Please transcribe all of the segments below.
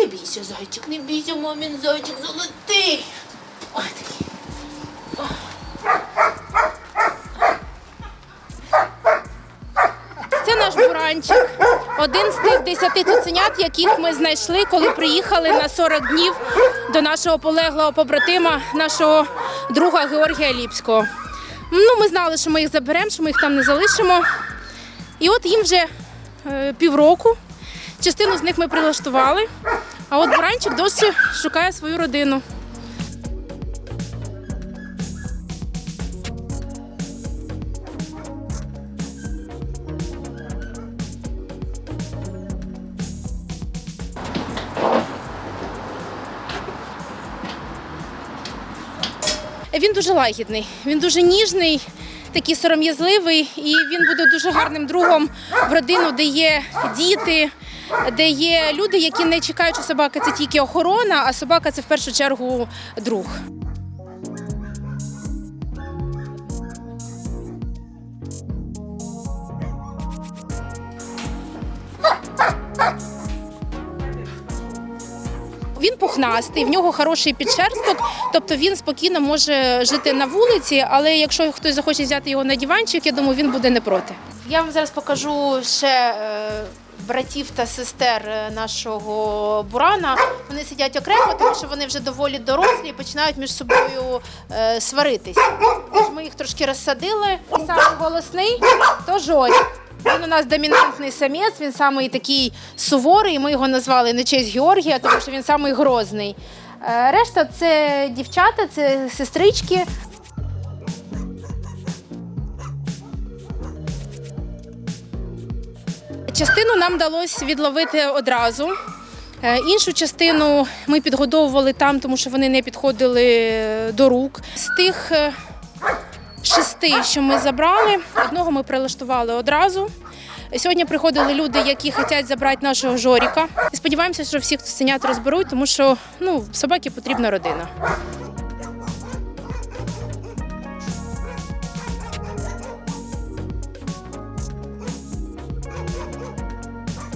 Не бійся, зайчик, не бійся, мамін зайчик золотий. Ой, такий. Це наш буранчик. Один з тих десяти цуценят, яких ми знайшли, коли приїхали на 40 днів до нашого полеглого побратима, нашого друга Георгія Ліпського. Ну, ми знали, що ми їх заберемо, що ми їх там не залишимо. І от їм вже е, півроку. Частину з них ми прилаштували, а от буранчик досі шукає свою родину. Він дуже лагідний, він дуже ніжний, такий сором'язливий, і він буде дуже гарним другом в родину, де є діти, де є люди, які не чекають, що собака це тільки охорона, а собака це в першу чергу друг. Він пухнастий, в нього хороший підшерсток, тобто він спокійно може жити на вулиці, але якщо хтось захоче взяти його на диванчик, я думаю, він буде не проти. Я вам зараз покажу ще е, братів та сестер е, нашого бурана. Вони сидять окремо, тому що вони вже доволі дорослі і починають між собою е, сваритись. Тож ми їх трошки розсадили. Самий голосний то Жорік. Він у нас домінантний самець, він самий такий суворий. Ми його назвали на честь Георгія, тому що він самий грозний. Е, Решта це дівчата, це сестрички. Частину нам вдалося відловити одразу. Е, Іншу частину ми підгодовували там, тому що вони не підходили до рук. З тих е, шести, що ми забрали, одного ми прилаштували одразу. Сьогодні приходили люди, які хочуть забрати нашого Жоріка. І сподіваємося, що всіх цуценят розберуть, тому що ну, собаці потрібна родина.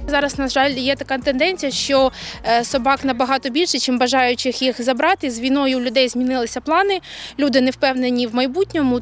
Зараз, на жаль, є така тенденція, що е, собак набагато більше, чим бажаючих їх забрати. З війною у людей змінилися плани. Люди не впевнені в майбутньому.